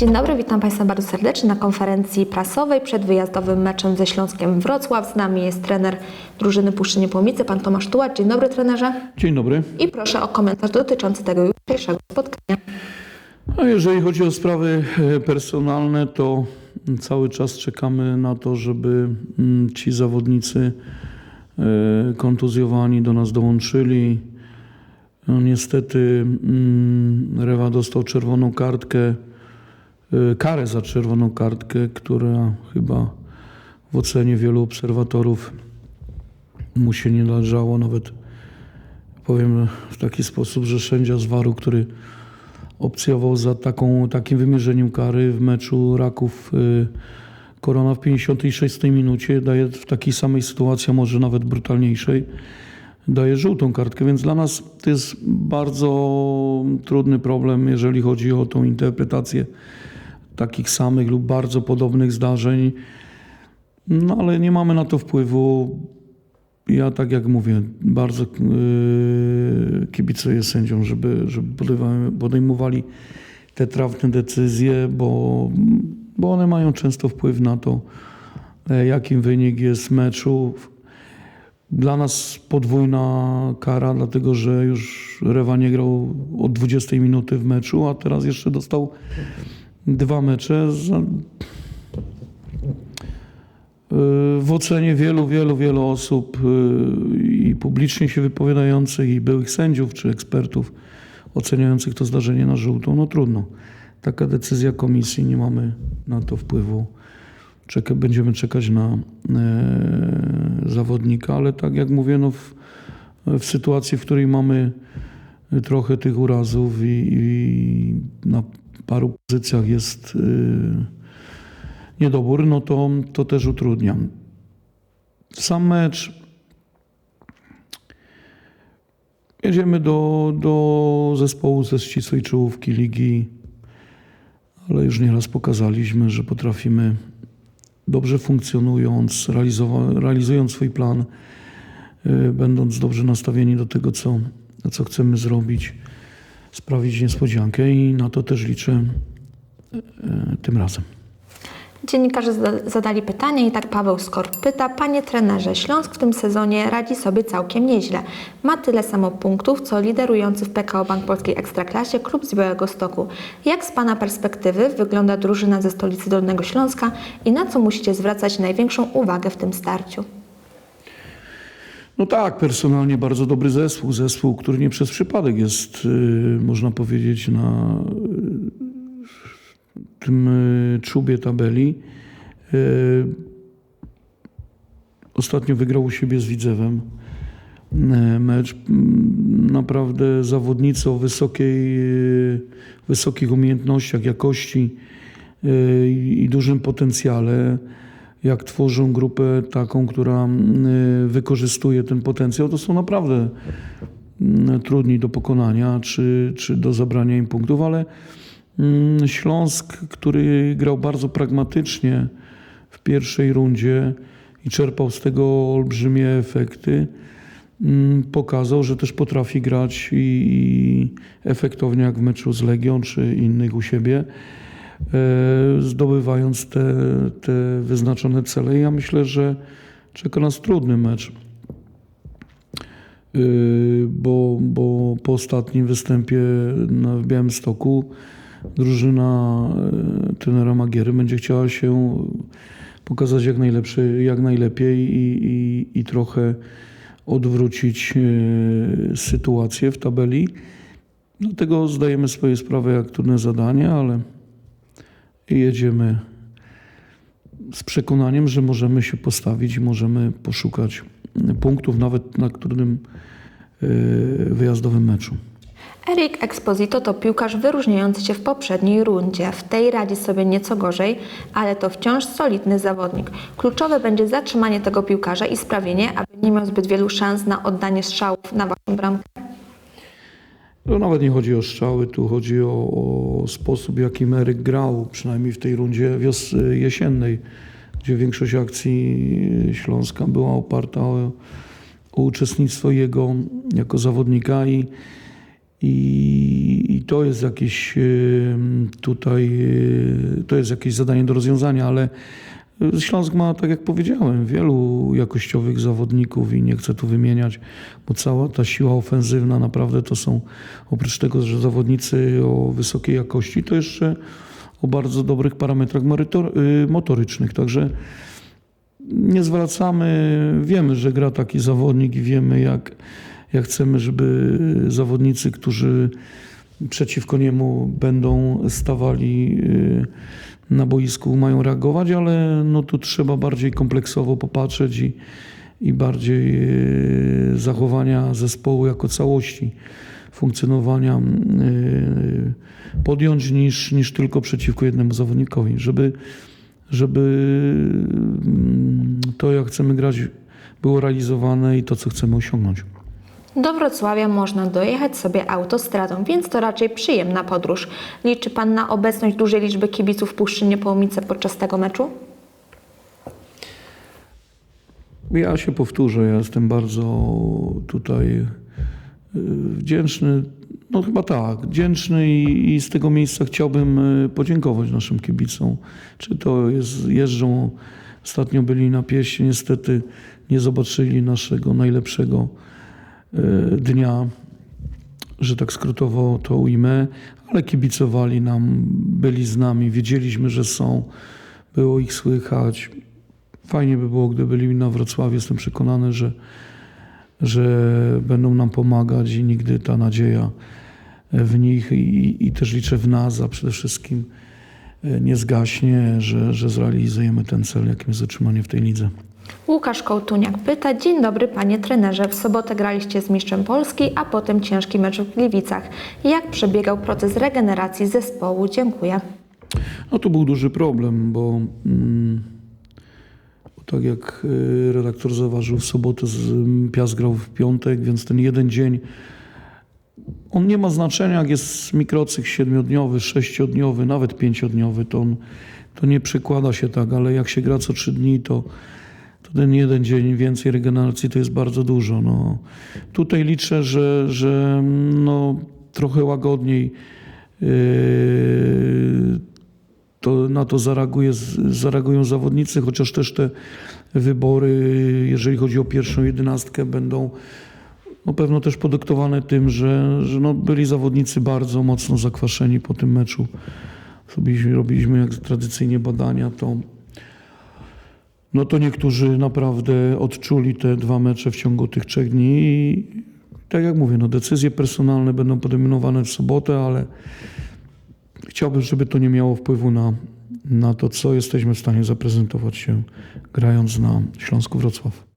Dzień dobry, witam Państwa bardzo serdecznie na konferencji prasowej przed wyjazdowym meczem ze Śląskiem Wrocław. Z nami jest trener drużyny Puszczynie Płomice, pan Tomasz Tułacz. Dzień dobry trenerze. Dzień dobry. I proszę o komentarz dotyczący tego jutrzejszego spotkania. A jeżeli chodzi o sprawy e, personalne, to cały czas czekamy na to, żeby mm, ci zawodnicy e, kontuzjowani do nas dołączyli. No, niestety mm, Rewa dostał czerwoną kartkę, karę za czerwoną kartkę, która chyba w ocenie wielu obserwatorów mu się nie należało. Nawet powiem w taki sposób, że sędzia z Waru, który opcjował za taką, takim wymierzeniem kary w meczu Raków y, Korona w 56 minucie, daje w takiej samej sytuacji, a może nawet brutalniejszej, daje żółtą kartkę, więc dla nas to jest bardzo trudny problem, jeżeli chodzi o tą interpretację takich samych lub bardzo podobnych zdarzeń. No ale nie mamy na to wpływu. Ja tak jak mówię, bardzo yy, kibicuję sędziom, żeby, żeby podejmowali- te trafne decyzje, bo, bo one mają często wpływ na to, e, jakim wynik jest meczu. Dla nas podwójna kara, dlatego że już Rewa nie grał od 20 minuty w meczu, a teraz jeszcze dostał dwa mecze. Za, w ocenie wielu, wielu, wielu osób y, i publicznie się wypowiadających, i byłych sędziów czy ekspertów oceniających to zdarzenie na żółtą, no trudno. Taka decyzja komisji, nie mamy na to wpływu. Czeka, będziemy czekać na e, zawodnika, ale tak jak mówię, no w, w sytuacji, w której mamy trochę tych urazów i, i na paru pozycjach jest y, niedobór, no to, to też utrudnia. Sam mecz. Jedziemy do, do zespołu ze ścisłej czołówki ligi, ale już nieraz pokazaliśmy, że potrafimy dobrze funkcjonując, realizując swój plan, y, będąc dobrze nastawieni do tego, co, co chcemy zrobić, sprawić niespodziankę i na to też liczę y, tym razem. Dziennikarze zada- zadali pytanie i tak Paweł Skor pyta. Panie trenerze, Śląsk w tym sezonie radzi sobie całkiem nieźle. Ma tyle samo punktów, co liderujący w PKO Bank Polskiej Ekstraklasie klub z Białego Stoku. Jak z Pana perspektywy wygląda drużyna ze stolicy Dolnego Śląska i na co musicie zwracać największą uwagę w tym starciu? No tak, personalnie bardzo dobry zespół. Zespół, który nie przez przypadek jest, y, można powiedzieć, na y, tym y, czubie tabeli. Ostatnio wygrał u siebie z Widzewem mecz. Mm, Naprawdę zawodnicy o wysokiej, wysokich umiejętnościach, jakości i dużym potencjale jak tworzą grupę taką, która y, wykorzystuje ten potencjał, to są naprawdę mm, trudni do pokonania czy, czy do zabrania im punktów, ale mm, Śląsk, który grał bardzo pragmatycznie w pierwszej rundzie i czerpał z tego olbrzymie efekty, mm, pokazał, że też potrafi grać i, i efektownie jak w meczu z Legią czy innych u siebie zdobywając te, te wyznaczone cele. Ja myślę, że czeka nas trudny mecz, Yy, bo, bo po ostatnim występie na, w Białymstoku drużyna e, trenera Magiery będzie chciała się pokazać jak, najlepszy, jak najlepiej i, i, i trochę odwrócić e, sytuację w tabeli. Dlatego zdajemy sobie sprawę, jak trudne zadanie, ale i jedziemy z przekonaniem, że możemy się postawić i możemy poszukać punktów nawet na trudnym e, wyjazdowym meczu. Erik Exposito to piłkarz wyróżniający się w poprzedniej rundzie. W tej radzi sobie nieco gorzej, ale to wciąż solidny zawodnik. Kluczowe będzie zatrzymanie tego piłkarza i sprawienie, aby nie miał zbyt wielu szans na oddanie strzałów na waszą bramkę. To nawet nie chodzi o strzały, tu chodzi o, o sposób, jakim Eryk grał, przynajmniej w tej rundzie wios- jesiennej, gdzie większość akcji Śląska była oparta o, o uczestnictwo jego jako zawodnika i, I, I to jest jakieś tutaj, y, to jest jakieś zadanie do rozwiązania, ale Śląsk ma, tak jak powiedziałem, wielu jakościowych zawodników i nie chcę tu wymieniać, bo cała ta siła ofensywna naprawdę to są, oprócz tego, że zawodnicy o wysokiej jakości, to jeszcze o bardzo dobrych parametrach y, motorycznych. Także nie zwracamy, wiemy, że gra taki zawodnik i wiemy, jak, jak chcemy, żeby zawodnicy, którzy przeciwko niemu będą stawali y, na boisku, mają reagować, ale no tu trzeba bardziej kompleksowo popatrzeć i, i bardziej y, zachowania zespołu jako całości, funkcjonowania y, podjąć niż, niż tylko przeciwko jednemu zawodnikowi, żeby żeby to, jak chcemy grać, było realizowane i to, co chcemy osiągnąć. Do Wrocławia można dojechać sobie autostradą, więc to raczej przyjemna podróż. Liczy Pan na obecność dużej liczby kibiców w Puszczy Niepołomice podczas tego meczu? Ja się powtórzę, ja jestem bardzo tutaj y, wdzięczny, no chyba tak, wdzięczny i, i z tego miejsca chciałbym y, podziękować naszym kibicom. Czy to jest, jeżdżą, ostatnio byli na pieście, niestety nie zobaczyli naszego najlepszego dnia, że tak skrótowo to ujmę, ale kibicowali nam, byli z nami, wiedzieliśmy, że są, było ich słychać. Fajnie by było, gdyby byli na Wrocławiu. Jestem przekonany, że, że będą nam pomagać i nigdy ta nadzieja w nich i, i też liczę w nas, a przede wszystkim e, nie zgaśnie, że, że zrealizujemy ten cel, jakim jest utrzymanie w tej lidze. Łukasz Kołtuniak pyta, dzień dobry panie trenerze, w sobotę graliście z mistrzem Polski, a potem ciężki mecz w Gliwicach. Jak przebiegał proces regeneracji zespołu? Dziękuję. No to był duży problem, bo, mm, tak jak y, redaktor zauważył, w sobotę z, mm, grał w piątek, więc ten jeden dzień on nie ma znaczenia, jak jest mikrocykl siedmiodniowy, sześciodniowy, nawet pięciodniowy, to on to nie przekłada się tak, ale jak się gra co trzy dni, to, to ten jeden dzień więcej regeneracji to jest bardzo dużo. No. Tutaj liczę, że, że no, trochę łagodniej yy, to na to zareaguje, zareagują zawodnicy, chociaż też te wybory, jeżeli chodzi o pierwszą jedenastkę, będą no pewno też podyktowane tym, że, że no byli zawodnicy bardzo mocno zakwaszeni po tym meczu. Robiliśmy, robiliśmy jak tradycyjnie badania, to no to niektórzy naprawdę odczuli te dwa mecze w ciągu tych trzech dni i tak jak mówię, no decyzje personalne będą podejmowane w sobotę, ale chciałbym, żeby to nie miało wpływu na, na to, co jesteśmy w stanie zaprezentować się grając na Śląsku Wrocław.